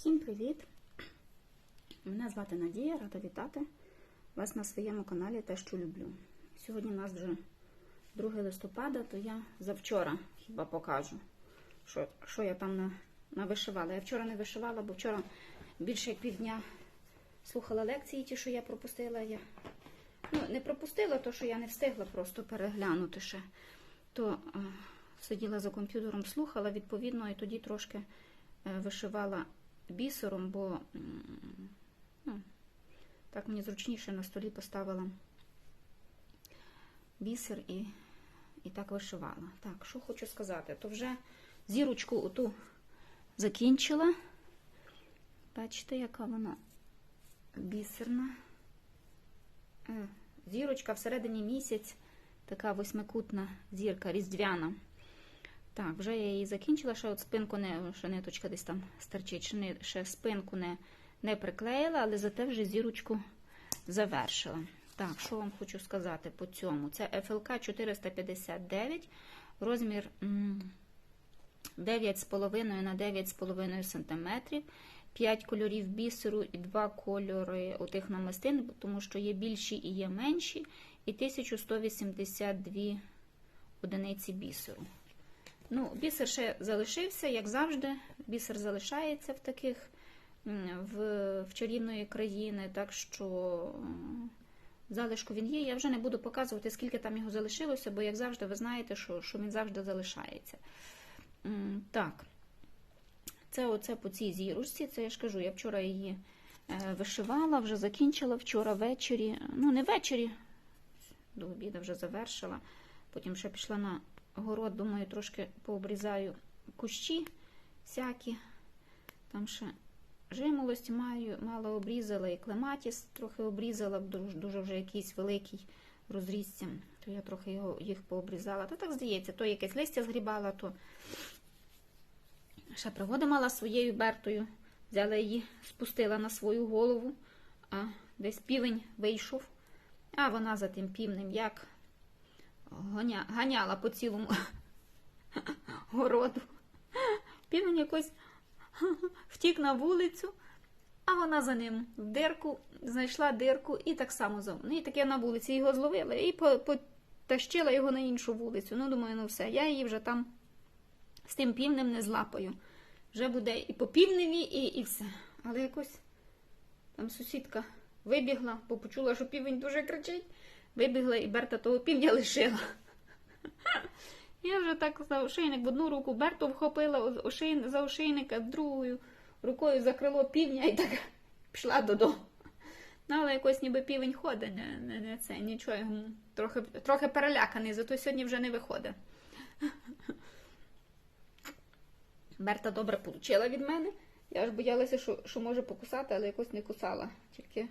Всім привіт! Мене звати Надія, рада вітати вас на своєму каналі Те, що люблю. Сьогодні у нас вже 2 листопада, то я завчора хіба покажу, що, що я там на, навишивала. Я вчора не вишивала, бо вчора більше як півдня слухала лекції, ті, що я пропустила. Я ну, не пропустила, то що я не встигла просто переглянути ще. То е, сиділа за комп'ютером, слухала, відповідно, і тоді трошки е, вишивала бісером, бо ну, так мені зручніше на столі поставила бісер і, і так вишивала. Так, що хочу сказати, то вже зірочку оту закінчила. Бачите, яка вона бісерна. Зірочка всередині місяць, така восьмикутна зірка, різдвяна. Так, вже я її закінчила, ще от спинку не, ще ниточка десь там стерчить, ще, спинку не, не приклеїла, але зате вже зірочку завершила. Так, що вам хочу сказати по цьому? Це ФЛК 459, розмір 9,5 на 9,5 см, 5 кольорів бісеру і 2 кольори отих намистин, тому що є більші і є менші, і 1182 одиниці бісеру. Ну, бісер ще залишився, як завжди. Бісер залишається в таких в, в чарівної країни, так що залишку він є. Я вже не буду показувати, скільки там його залишилося, бо, як завжди, ви знаєте, що, що він завжди залишається. Так, це оце по цій зірочці. Це я ж кажу, я вчора її е, вишивала, вже закінчила вчора ввечері. Ну, не ввечері, до обіду вже завершила. Потім ще пішла на город, думаю, трошки пообрізаю кущі всякі. Там ще жимолості маю, мало обрізала, і клематіс трохи обрізала, дуже, дуже вже якийсь великий розрізця. То я трохи його, їх пообрізала. Та так здається, то якесь листя згрібала, то ще пригода мала своєю бертою. Взяла її, спустила на свою голову, а десь півень вийшов, а вона за тим півнем як гоня, ганяла по цілому городу. Півень якось втік на вулицю, а вона за ним дирку, знайшла дирку і так само за Ну, і таке на вулиці його зловила і потащила його на іншу вулицю. Ну, думаю, ну все, я її вже там з тим півнем не злапаю. Вже буде і по півневі, і, і все. Але якось там сусідка вибігла, бо почула, що півень дуже кричить. Вибігла і Берта того півня лишила. Я вже так за ошейник в одну руку Берту вхопила за ошейника, другою рукою за крило півня і так пішла додому. Ну, але якось ніби півень ходить, не, не, не це, нічого, трохи, трохи переляканий, зато сьогодні вже не виходить. Берта добре получила від мене. Я ж боялася, що, що може покусати, але якось не кусала. Тільки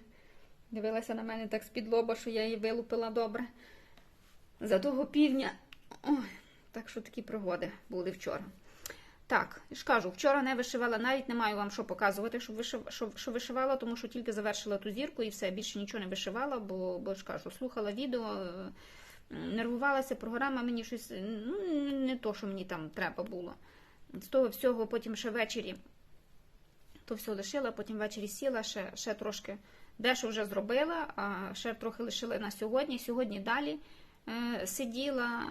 дивилася на мене так з-під лоба, що я її вилупила добре. За того півня. Ой, так що такі пригоди були вчора. Так, я ж кажу, вчора не вишивала, навіть не маю вам що показувати, що, вишив, що, що вишивала, тому що тільки завершила ту зірку і все, більше нічого не вишивала, бо, бо ж кажу, слухала відео, е, нервувалася, програма мені щось, ну, не то, що мені там треба було. З того всього потім ще ввечері то все лишила, потім ввечері сіла, ще, ще трошки дещо вже зробила, а ще трохи лишила на сьогодні. Сьогодні далі е, сиділа,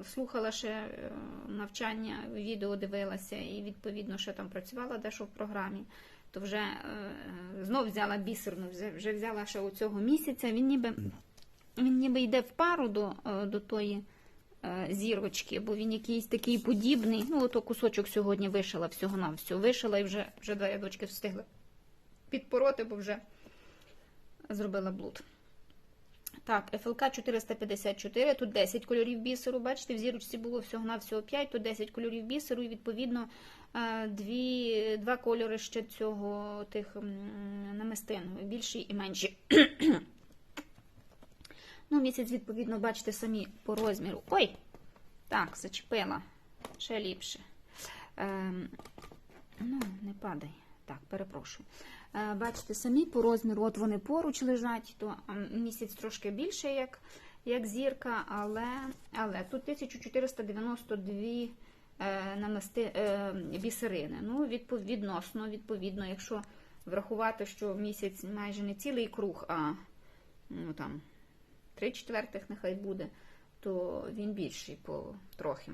е, слухала ще е, навчання, відео дивилася і відповідно ще там працювала дещо в програмі. То вже знов взяла бісерну, вже, взяла ще у цього місяця. Він ніби, він ніби йде в пару до, до тої зірочки, бо він якийсь такий подібний. Ну, ото кусочок сьогодні вишила всього на всього. Вишила і вже, вже два ядочки встигла підпороти, бо вже зробила блуд. Так, ФЛК 454, тут 10 кольорів бісеру. Бачите, в зірочці було всього на всього 5, тут 10 кольорів бісеру, і відповідно е, дві, два кольори ще цього тих намистин, більші і менші. Ну, місяць, відповідно, бачите самі по розміру. Ой! Так, зачепила. Ще ліпше. Ем, ну, не падай. Так, перепрошую. Е, бачите, самі по розміру, от вони поруч лежать, то місяць трошки більше, як, як зірка, але, але тут 1492 е, е, бісерини. Ну, відносно, відповідно, якщо врахувати, що місяць майже не цілий круг, а ну, там, три четвертих нехай буде, то він більший по трохи.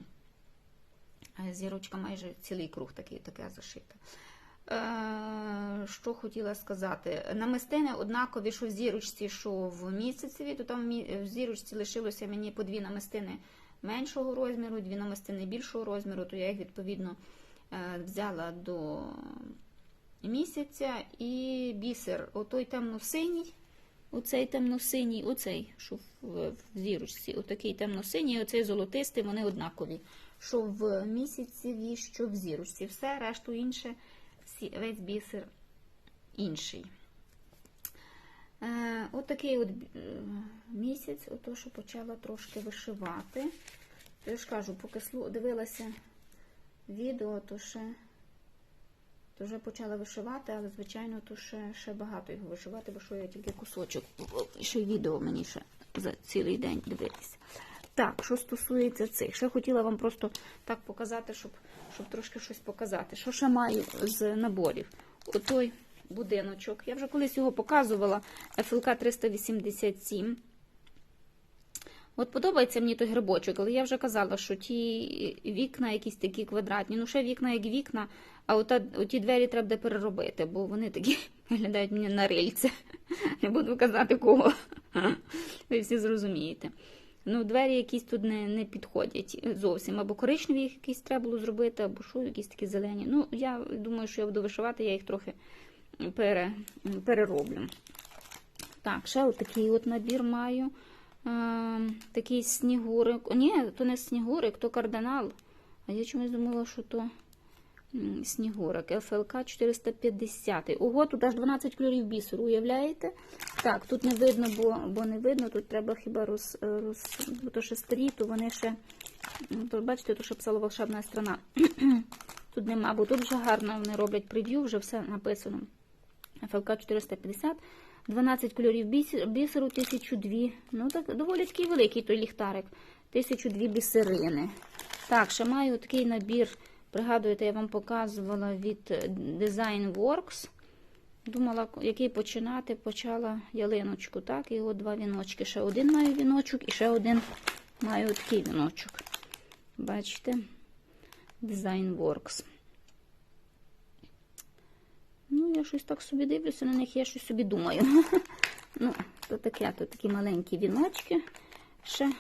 Зірочка майже цілий круг такий, таке зашита. Е, що хотіла сказати? Намистини однакові, що в зірочці, що в місяцеві, то там в зірочці лишилося мені по дві намистини меншого розміру, дві намистини більшого розміру, то я їх відповідно е, взяла до місяця і бісер, отой темно-синій, оцей темно-синій, оцей, що в, зірочці, отакий темно-синій, оцей золотистий, вони однакові. Що в місяці, що в зірочці. Все, решту інше, весь бісер інший. Е, от такий от е, місяць, ото що почала трошки вишивати. Я ж кажу, поки дивилася відео, то ще то вже почала вишивати, але, звичайно, то ще, ще багато його вишивати, бо що я тільки кусочок, ще й відео мені ще за цілий день дивитися. Так, що стосується цих, ще хотіла вам просто так показати, щоб, щоб трошки щось показати. Що ще маю з наборів? Отой будиночок. Я вже колись його показувала. FLK 387. От подобається мені той грибочок, але я вже казала, що ті вікна якісь такі квадратні. Ну, ще вікна як вікна, а ота, оті двері треба буде переробити, бо вони такі виглядають мені на рильце. Не буду казати кого. Ви всі зрозумієте. Ну, двері якісь тут не, не підходять зовсім. Або коричневі їх якісь треба було зробити, або що, якісь такі зелені. Ну, я думаю, що я буду вишивати, я їх трохи пере, перероблю. Так, ще отакий от набір маю. А, такий снігурик. Ні, то не снігурик, то кардинал. А я чомусь думала, що то снігурик. ФЛК 450. Ого, тут аж 12 кольорів бісеру, уявляєте? Так, тут не видно, бо, бо не видно, тут треба хіба роз, роз то ще старі, то вони ще. То, бачите, то ще писала волшебна страна. тут нема, бо тут вже гарно вони роблять прев'ю, вже все написано. ФЛК 450. 12 кольорів бісер- бісеру, 1002. Ну, так доволі такий великий той ліхтарик. 1002 бісерини. Так, ще маю такий набір. Пригадуєте, я вам показувала від е, Design Works. Думала, який починати, почала ялиночку. Так, і от два віночки. Ще один маю віночок і ще один маю такий віночок. Бачите? Design Works. Ну, я щось так собі дивлюся на них, я щось собі думаю. Ну, то таке, то такі маленькі віночки. Ще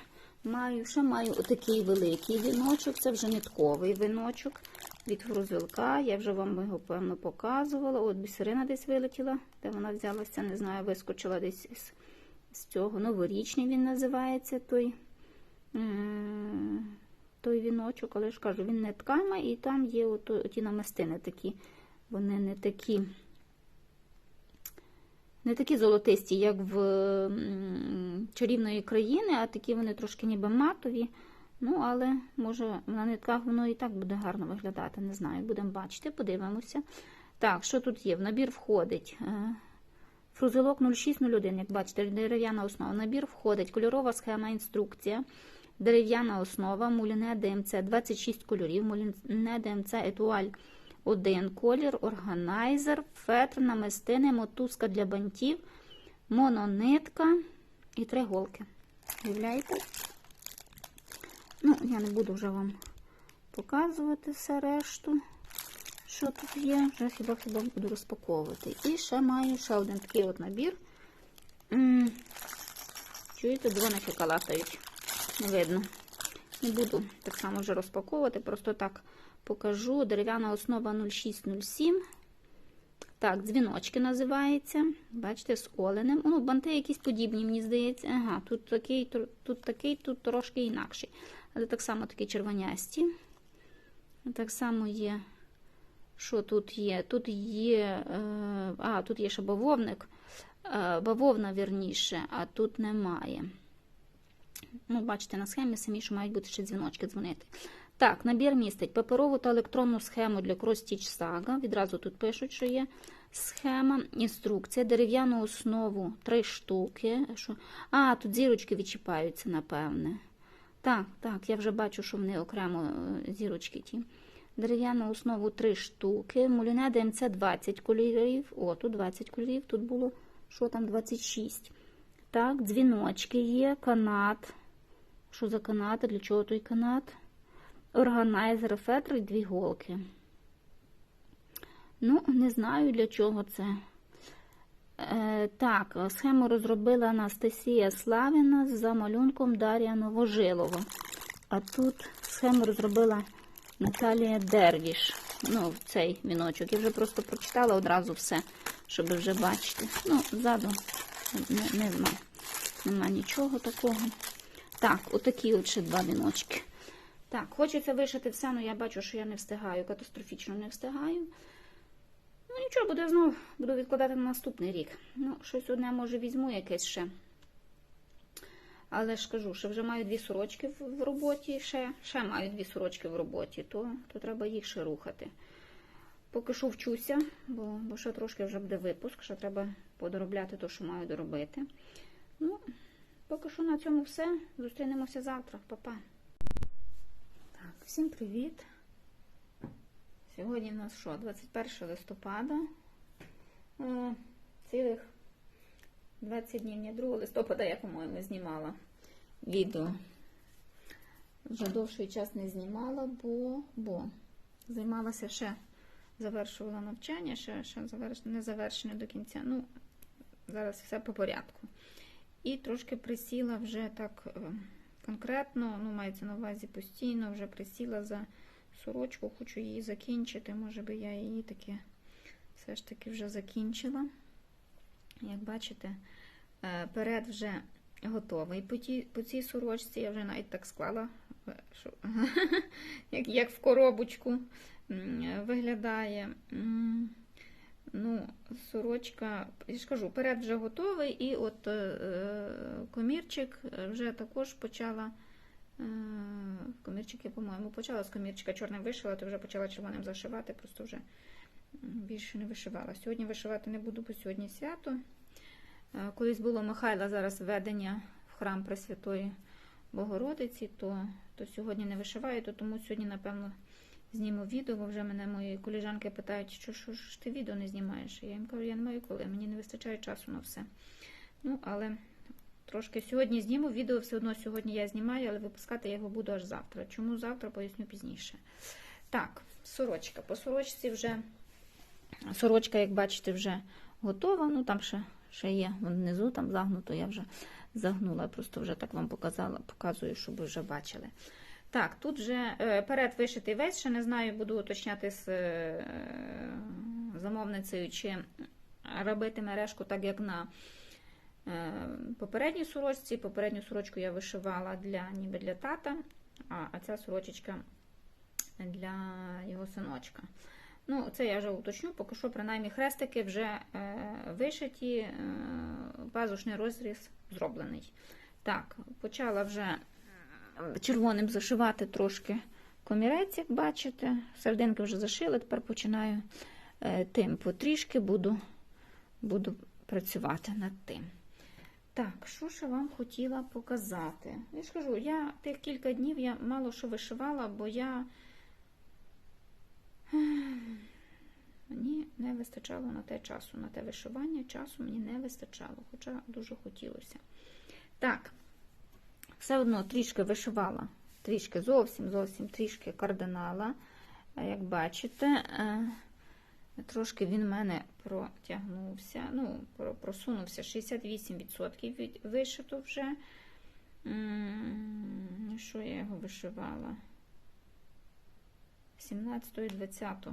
маю, ще маю отакий великий віночок. Це вже нитковий віночок від грузилка. Я вже вам його, певно, показувала. От бісерина десь вилетіла, де вона взялася, не знаю, вискочила десь з, з цього. Новорічний він називається той. Той віночок, але ж кажу, він нитками, і там є ото, оті намистини такі. Вони не такі, не такі золотисті, як в чарівної країни, а такі вони трошки ніби матові. Ну, але може на нитках воно і так буде гарно виглядати. Не знаю, будемо бачити, подивимося. Так, що тут є? В набір входить е, фрузелок 0601, як бачите, дерев'яна основа. В набір входить кольорова схема, інструкція, дерев'яна основа, муліне ДМЦ 26 кольорів, муліне ДМЦ етуаль один колір, органайзер, фетр, намистини, мотузка для бантів, мононитка і три голки. Уявляєте? Ну, я не буду вже вам показувати все решту, що тут є. Вже хіба хіба буду розпаковувати. І ще маю ще один такий от набір. Чуєте, дзвоники калатають. Не видно. Не буду так само вже розпаковувати, просто так покажу. Дерев'яна основа 0607. Так, дзвіночки називається. Бачите, з оленем. Ну, банти якісь подібні, мені здається. Ага, тут такий, тут такий, тут трошки інакший. Але так само такі червонясті. Так само є. Що тут є? Тут є. Е, а, тут є ще бавовник. Е, бавовна вірніше, а тут немає. Ну, бачите, на схемі самі, що мають бути ще дзвіночки дзвонити. Так, набір містить паперову та електронну схему для Cross-Stitch Saga. Відразу тут пишуть, що є схема, інструкція, дерев'яну основу 3 штуки. А, тут зірочки відчіпаються, напевне. Так, так, я вже бачу, що вони окремо е, зірочки ті. Дерев'яну основу 3 штуки. Муліне ДМЦ 20 кольорів. О, тут 20 кольорів, тут було що там 26. Так, дзвіночки є, канат. Що за канат? Для чого той канат? Органайзер, фетр і дві голки. Ну, не знаю для чого це. Е, так, схему розробила Анастасія Славіна за малюнком Дар'я Новожилова. А тут схему розробила Наталія Дервіш. Ну, цей віночок. Я вже просто прочитала одразу все, щоб вже бачити. Ну, ззаду не, не знаю. Нема нічого такого. Так, отакі от ще два віночки. Так, хочеться вишити все, але я бачу, що я не встигаю, катастрофічно не встигаю. Ну, нічого, буде знову буду відкладати на наступний рік. Ну, щось одне, може, візьму якесь ще. Але ж кажу, що вже маю дві сорочки в роботі, ще, ще маю дві сорочки в роботі, то, то треба їх ще рухати. Поки що вчуся, бо, бо ще трошки вже буде випуск, ще треба подоробляти те, що маю доробити. Ну, поки що на цьому все. Зустрінемося завтра. Па-па. Так, всім привіт. Сьогодні в нас що? 21 листопада. Е, Цілих 20 днів, ні, 2 листопада, я, по-моєму, знімала відео. Вже довший час не знімала, бо, бо займалася ще, завершувала навчання, ще, ще заверш... не завершене до кінця. Ну, зараз все по порядку. І трошки присіла вже так е, конкретно, ну, мається на увазі постійно, вже присіла за сорочку, хочу її закінчити. Може би я її таки все ж таки вже закінчила. Як бачите, е, перед вже готовий. По, ті, по цій сорочці я вже навіть так склала, е, що, як, як в коробочку виглядає. М, Ну, сорочка, я ж кажу, перед вже готовий, і от е, комірчик вже також почала. Е, комірчик по-моєму, почала з комірчика чорним вишила, то вже почала червоним зашивати, просто вже більше не вишивала. Сьогодні вишивати не буду, бо сьогодні свято. Е, Колись було Михайла зараз введення в храм Пресвятої Богородиці, то, то сьогодні не вишиваю, то тому сьогодні, напевно, зніму відео, бо вже мене мої коліжанки питають, що, що ж ти відео не знімаєш. Я їм кажу, я не маю коли, мені не вистачає часу на все. Ну, але трошки сьогодні зніму відео, все одно сьогодні я знімаю, але випускати я його буду аж завтра. Чому завтра, поясню пізніше. Так, сорочка. По сорочці вже сорочка, як бачите, вже готова. Ну, там ще, ще є внизу, там загнуто, я вже загнула. Просто вже так вам показала, показую, щоб ви вже бачили. Так, тут вже е, перед вишитий весь, ще не знаю, буду уточняти з е, замовницею, чи робити мережку так, як на попередній сорочці. Попередню сорочку я вишивала для, ніби для тата, а, ця сорочечка для його синочка. Ну, це я вже уточню, поки що, принаймні, хрестики вже е, вишиті, е, пазушний розріз зроблений. Так, почала вже червоним зашивати трошки комірець, як бачите. Серединки вже зашили, тепер починаю е, тим потрішки буду, буду працювати над тим. Так, що ж я вам хотіла показати? Я ж кажу, я тих кілька днів я мало що вишивала, бо я мені не вистачало на те часу, на те вишивання, часу мені не вистачало, хоча дуже хотілося. Так, все одно трішки вишивала, трішки зовсім, зовсім трішки кардинала. Як бачите, е, трошки він мене протягнувся, ну, просунувся 68% від вишито вже. Що я його вишивала? 17 і 20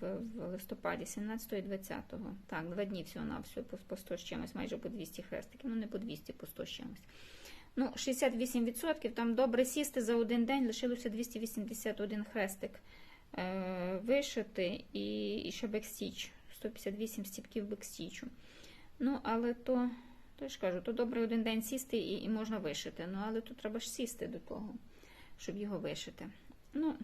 в, листопаді, 17 і 20. Так, два дні всього на всього по 100 з чимось, майже по 200 хрестиків. Ну, не по 200, по 100 з чимось. Ну, 68%, там добре сісти за один день, лишилося 281 хрестик е, вишити і, і ще бекстіч. 158 стіпків бекстічу. Ну, але то, то я ж кажу, то добре один день сісти і, і можна вишити. Ну, але тут треба ж сісти до того, щоб його вишити. Ну,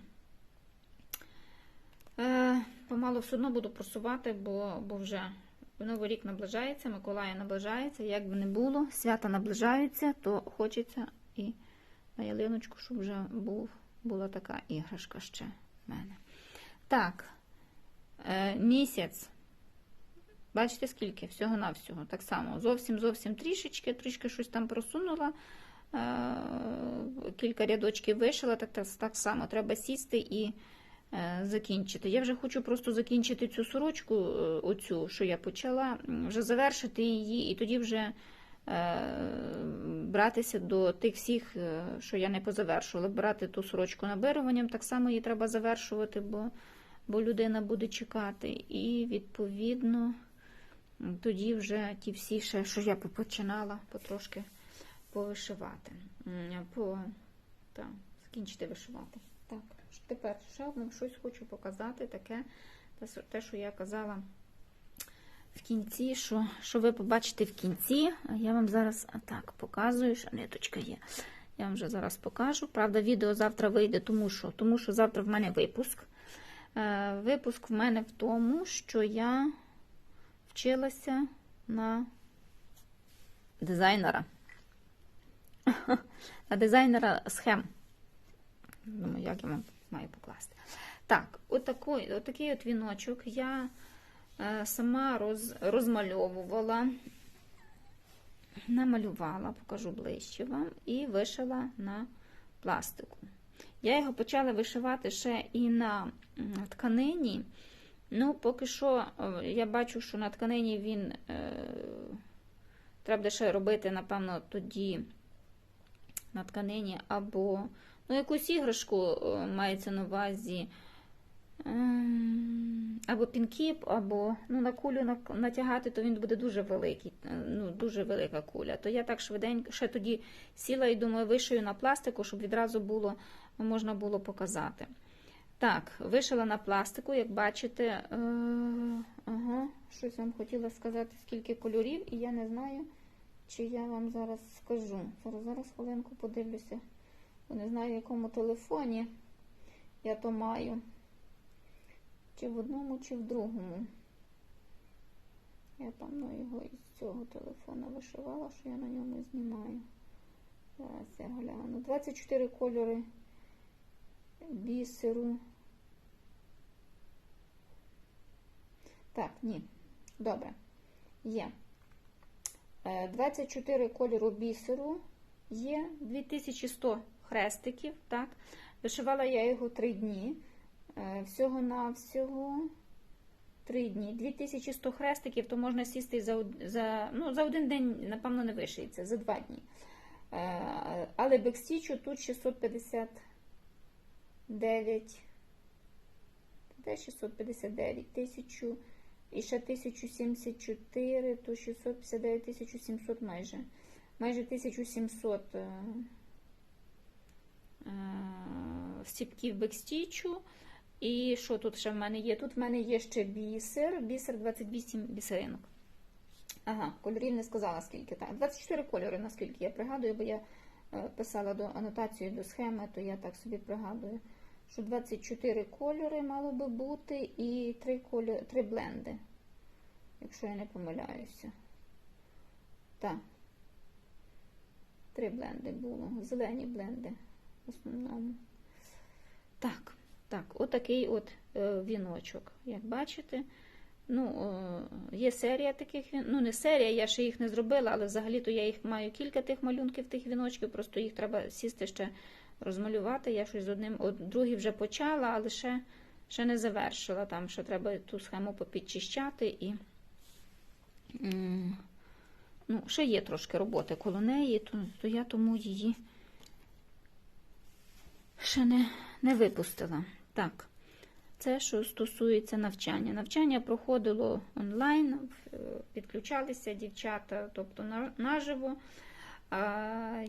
е, помалу все одно буду просувати, бо, бо вже бо Новий рік наближається, Миколая наближається, як би не було, свята наближаються, то хочеться і на ялиночку, щоб вже був, була така іграшка ще в мене. Так, е, місяць. Бачите, скільки? Всього-навсього. Так само. Зовсім зовсім трішечки, трішки щось там просунула. е, Кілька рядочків вишила, так, так, так само треба сісти і закінчити. Я вже хочу просто закінчити цю сорочку, е, оцю, що я почала, вже завершити її, і тоді вже е, братися до тих всіх, е, що я не позавершувала. Брати ту сорочку набируванням, так само її треба завершувати, бо, бо людина буде чекати. І відповідно. Тоді вже ті всі, ще, що я починала потрошки повишивати. По, так, закінчити вишивати. Тепер ще вам щось хочу показати, таке, те, що я казала в кінці, що, що ви побачите в кінці. Я вам зараз так показую, що ниточка є. Я вам вже зараз покажу. Правда, відео завтра вийде, тому що, тому що завтра в мене випуск. Е, Випуск в мене в тому, що я вчилася на дизайнера. На дизайнера схем. Думаю, як я вам маю покласти. Так, отакий, отакий от віночок я е, сама роз, розмальовувала, намалювала, покажу ближче вам, і вишила на пластику. Я його почала вишивати ще і на тканині. Ну, поки що, е, я бачу, що на тканині він е, треба ще робити, напевно, тоді на тканині або ну, якусь іграшку е, мається на увазі. ем, Або пінкіп, або ну, на кулю натягати, то він буде дуже великий, е, ну, дуже велика куля. То я так швиденько ще тоді сіла і думаю, вишию на пластику, щоб відразу було, можна було показати. Так, вишила на пластику, як бачите, е, ага, щось вам хотіла сказати, скільки кольорів, і я не знаю, чи я вам зараз скажу. Зараз, зараз хвилинку подивлюся, не знаю, в якому телефоні я то маю. Чи в одному, чи в другому. Я певно його із цього телефона вишивала, що я на ньому знімаю. Зараз я гляну. 24 кольори бісеру. Так, ні. Добре. Є. Е, 24 кольору бісеру. Є 2100 хрестиків. Так. Вишивала я його 3 дні. Е, Всього-навсього 3 дні. 2100 хрестиків, то можна сісти за, за, ну, за один день, напевно, не вишиється, за 2 дні. Е, Але бекстічу тут 659. Де 659 тисячу і ще 1074, то 659 1700 майже. Майже 1700 е, е, стіпків бекстічу. І що тут ще в мене є? Тут в мене є ще бісер, бісер 28 бісеринок. Ага, кольорів не сказала скільки. Так, 24 кольори, наскільки я пригадую, бо я е, писала до анотації до схеми, то я так собі пригадую, що 24 кольори мало би бути і 3, кольори, 3 бленди, якщо я не помиляюся. Так. Три бленди було. Зелені бленди основному. Так, так, отакий от е, віночок. Як бачите, ну, е, є серія таких Ну, не серія, я ще їх не зробила, але взагалі-то я їх маю кілька тих малюнків, тих віночків, просто їх треба сісти ще розмалювати. Я щось з одним, от, другий вже почала, але ще, ще не завершила. Там ще треба ту схему попідчищати і. Ну, ще є трошки роботи коло неї, то, то я тому її ще не, не випустила. Так, це що стосується навчання. Навчання проходило онлайн, е, підключалися дівчата, тобто на- наживо.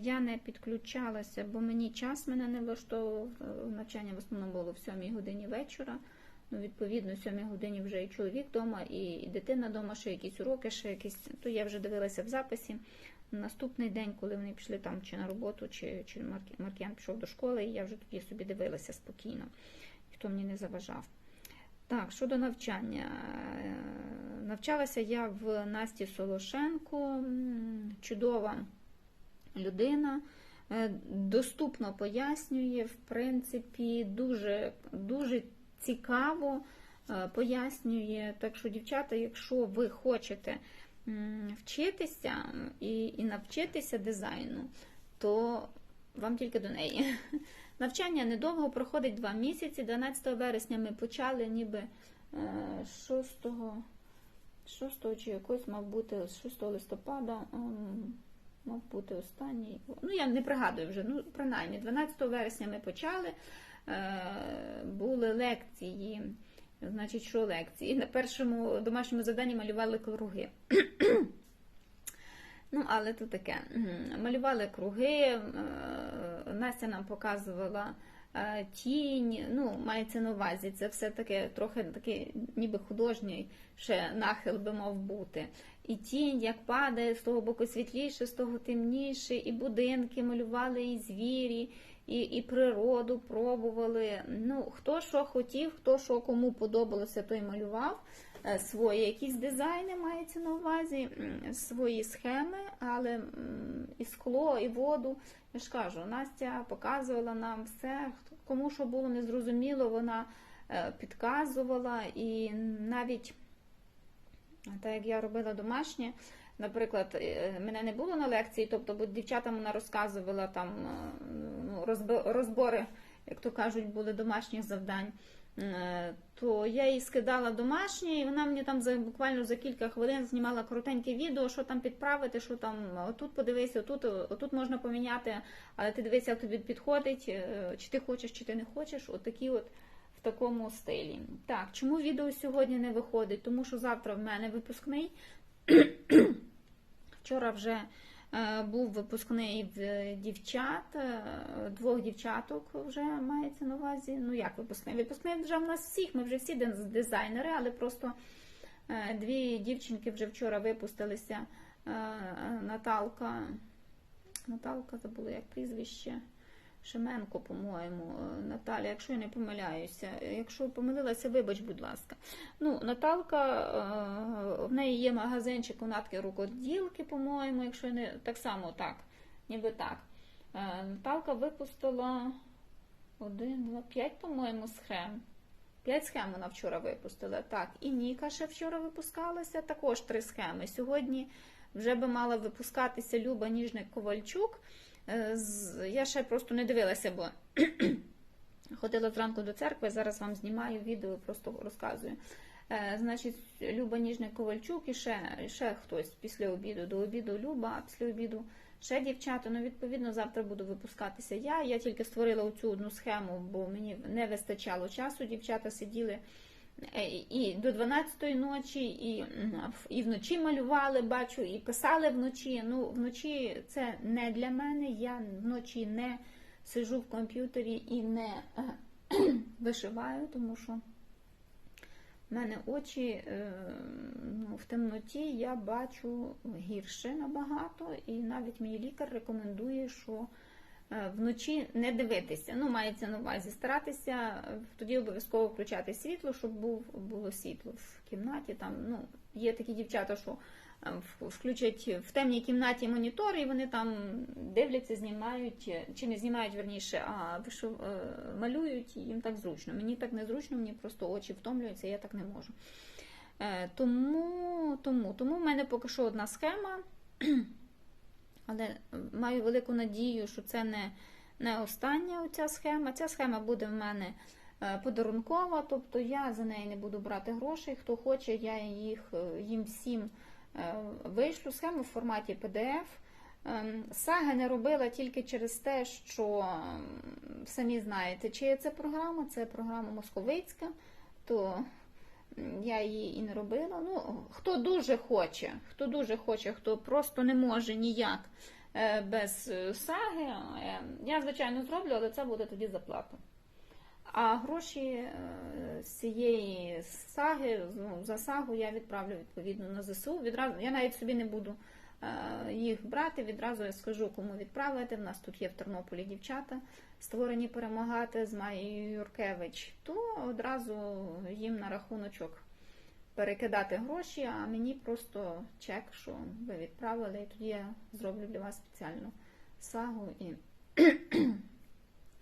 Я не підключалася, бо мені час мене не влаштовував. Е, Навчання в основному було в 7 годині вечора. Ну, відповідно, в 7 годині вже і чоловік вдома, і дитина вдома, ще якісь уроки, ще якісь. То я вже дивилася в записі. Наступний день, коли вони пішли там чи на роботу, чи, чи Марк- Маркіян пішов до школи, і я вже тоді собі дивилася спокійно. Ніхто мені не заважав. Так, щодо навчання. Е, Навчалася я в Насті Солошенко, чудова людина, е, доступно пояснює, в принципі, дуже, дуже цікаво е, пояснює. Так що, дівчата, якщо ви хочете вчитися і, і навчитися дизайну, то вам тільки до неї. Навчання недовго проходить два місяці. 12 вересня ми почали, ніби е, 6, 6 чи якось мав бути 6 листопада. ем, Мав бути останній. Ну, я не пригадую вже, ну, принаймні, 12 вересня ми почали. Е, були лекції. Значить, що лекції? На першому домашньому завданні малювали круги. Ну, але то таке. Малювали круги, е, Настя нам показувала е, тінь. Ну, мається на увазі, це все таке трохи такий, ніби художній ще нахил би мав бути. І тінь, як падає, з того боку світліше, з того темніше, і будинки малювали, і звірі, і, і природу пробували. Ну, хто що хотів, хто що кому подобалося, той малював е, свої якісь дизайни мається на увазі, свої схеми, але і скло, і воду. Я ж кажу, Настя показувала нам все, кому що було незрозуміло, вона е, підказувала і навіть. Так як я робила домашнє, наприклад, е, мене не було на лекції, тобто бо дівчатам вона розказувала там е, ну, розбори, як то кажуть, були домашніх завдань. Е, То я їй скидала домашнє, і вона мені там буквально за кілька хвилин знімала коротеньке відео, що там підправити, що там отут подивися, отут, отут можна поміняти, але ти дивися, як тобі підходить, чи ти хочеш, чи ти не хочеш. Отакі от в такому стилі. Так, чому відео сьогодні не виходить? Тому що завтра в мене випускний. Вчора вже е, був випускний в дівчат, е, двох дівчаток вже мається на увазі. Ну як випускний? Випускний вже в нас всіх, ми вже всі дизайнери, але просто е, дві дівчинки вже вчора випустилися. Е, Наталка, Наталка забула як прізвище. Шеменко, по-моєму, е, Наталя, якщо я не помиляюся. Якщо помилилася, вибач, будь ласка. Ну, Наталка, е, в неї є магазинчик у Натки рукоділки, по-моєму, якщо не так само так, ніби так. Е, Наталка випустила один, два, п'ять, по-моєму, схем. П'ять схем вона вчора випустила. Так, і Ніка ще вчора випускалася, також три схеми. Сьогодні вже би мала випускатися Люба Ніжник Ковальчук. Е, Я ще просто не дивилася, бо ходила зранку до церкви, зараз вам знімаю відео, просто розказую. Е, Значить, Люба Ніжник Ковальчук і ще, ще хтось після обіду, до обіду Люба, а після обіду ще дівчата. Ну, відповідно, завтра буду випускатися я. Я тільки створила оцю одну схему, бо мені не вистачало часу. Дівчата сиділи і до 12-ї ночі, і, і вночі малювали, бачу, і писали вночі. Ну, вночі це не для мене. Я вночі не сижу в комп'ютері і не е, вишиваю, тому що в мене очі е, ну, в темноті я бачу гірше набагато, і навіть мій лікар рекомендує, що е, вночі не дивитися. Ну, мається на увазі старатися е, тоді обов'язково включати світло, щоб був, було світло в кімнаті. Там, ну, є такі дівчата, що е, включать в темній кімнаті монітор, і вони там дивляться, знімають, е, чи не знімають верніше, а вишив- е, малюють, і їм так зручно. Мені так не зручно, мені просто очі втомлюються, я так не можу. Е, Тому, тому, тому в мене поки що одна схема, але маю велику надію, що це не, не остання оця схема. Ця схема буде в мене е, подарункова, тобто я за неї не буду брати грошей. Хто хоче, я їх е, їм всім е, вишлю. Схему в форматі PDF. Ем, Саги не робила тільки через те, що ем, самі знаєте, чия це програма, це програма московицька, то я її і не робила. Ну, хто дуже хоче, хто дуже хоче, хто просто не може ніяк е, без е, саги, е, я, звичайно, зроблю, але це буде тоді заплата. А гроші з цієї саги, ну, за сагу я відправлю відповідно на ЗСУ. Відразу я навіть собі не буду їх брати. Відразу я скажу, кому відправити. В нас тут є в Тернополі дівчата, створені перемагати з Маєю Юркевич, то одразу їм на рахуночок перекидати гроші, а мені просто чек, що ви відправили, і тоді я зроблю для вас спеціальну сагу. І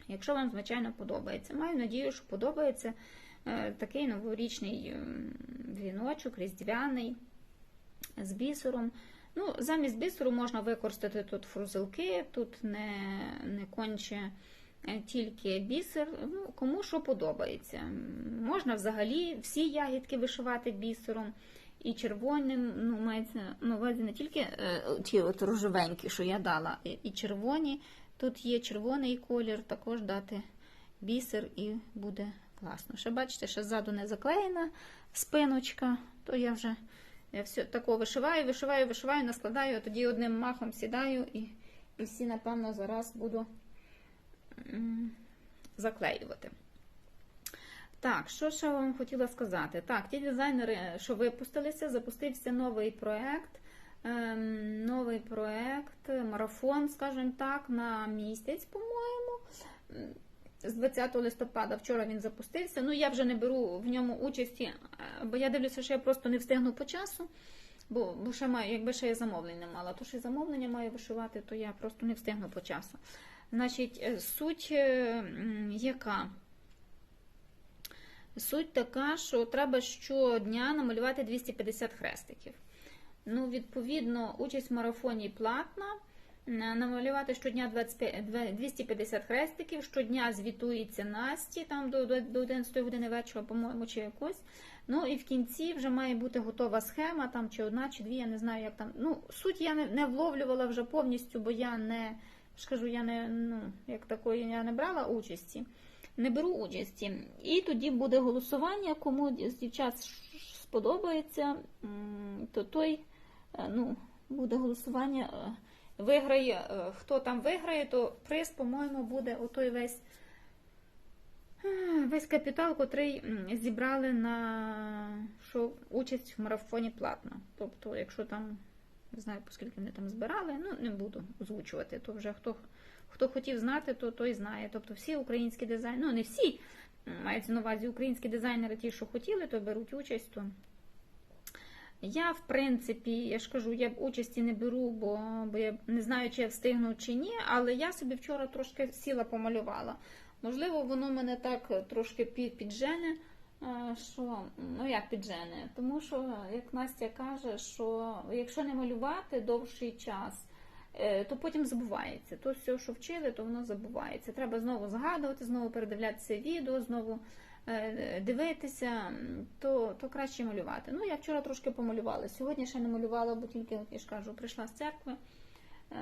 якщо вам, звичайно, подобається. Маю надію, що подобається е, такий новорічний ем, віночок, різдвяний з бісером. Ну, замість бісеру можна використати тут фрузелки, тут не, не конче е, тільки бісер. Ну, кому що подобається. Можна взагалі всі ягідки вишивати бісером. І червоним, ну, мається на увазі не тільки е, ті от рожевенькі, що я дала, і, і червоні. Тут є червоний колір, також дати бісер і буде класно. Ще бачите, ще ззаду не заклеєна спиночка, то я вже все тако вишиваю, вишиваю, вишиваю, наскладаю, а тоді одним махом сідаю і, і всі, напевно, зараз буду заклеювати. Так, що ще вам хотіла сказати? Так, ті дизайнери, що випустилися, запустився новий проект. ем, Новий проект, марафон, скажімо так, на місяць, по-моєму. З 20 листопада вчора він запустився. Ну, я вже не беру в ньому участі, е, бо я дивлюся, що я просто не встигну по часу. Бо, бо ще маю, якби ще я замовлень не мала, то я замовлення маю вишивати, то я просто не встигну по часу. Значить, е, суть е, яка? Суть така, що треба щодня намалювати 250 хрестиків. Ну, відповідно, участь в марафоні платна. Н- Намалювати щодня 25, 250 хрестиків, щодня звітується Насті там до, до, до 11 години вечора, по-моєму, чи якось. Ну і в кінці вже має бути готова схема, там чи одна, чи дві, я не знаю, як там. Ну, суть я не, не вловлювала вже повністю, бо я не ж я не ну, як такої я не брала участі. Не беру участі. І тоді буде голосування, кому з дівчат сподобається, то той е, ну, буде голосування. Виграє, е, хто там виграє, то приз, по-моєму, буде отой весь, весь капітал, котрий зібрали на що участь в марафоні платна. Тобто, якщо там, не знаю, поскільки вони там збирали, ну не буду озвучувати, то вже хто, хто хотів знати, то той знає. Тобто всі українські дизайнери, ну не всі, м, мається на увазі українські дизайнери, ті, що хотіли, то беруть участь. то я, в принципі, я ж кажу, я участі не беру, бо, бо я не знаю, чи я встигну чи ні, але я собі вчора трошки сіла помалювала. Можливо, воно мене так трошки пі- піджене, е, що ну як піджене, тому що, як Настя каже, що якщо не малювати довший час, е, то потім забувається. То все, що вчили, то воно забувається. Треба знову згадувати, знову передивлятися відео, знову дивитися, то, то краще малювати. Ну, я вчора трошки помалювала. Сьогодні ще не малювала, бо тільки, от я ж кажу, прийшла з церкви. Е,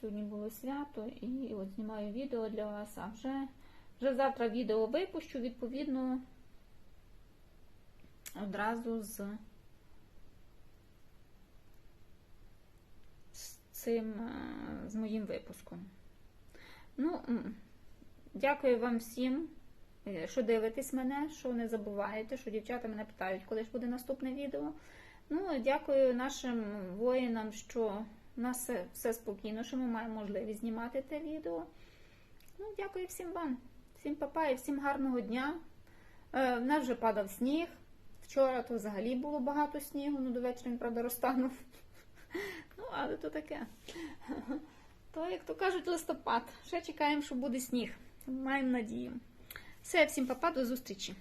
Сьогодні було свято, і от знімаю відео для вас. А вже, вже завтра відео випущу, відповідно, одразу з, цим, е, з моїм випуском. Ну, дякую вам всім, е, що дивитесь мене, що не забуваєте, що дівчата мене питають, коли ж буде наступне відео. Ну, дякую нашим воїнам, що у нас все, все спокійно, що ми маємо можливість знімати те відео. Ну, дякую всім вам, всім папа і всім гарного дня. Е, в нас вже падав сніг. Вчора то взагалі було багато снігу, ну до вечора він, правда, розтанув. Ну, але то таке. То, як то кажуть, листопад. Ще чекаємо, що буде сніг. Маємо надію. Все, всім папа, до зустрічі.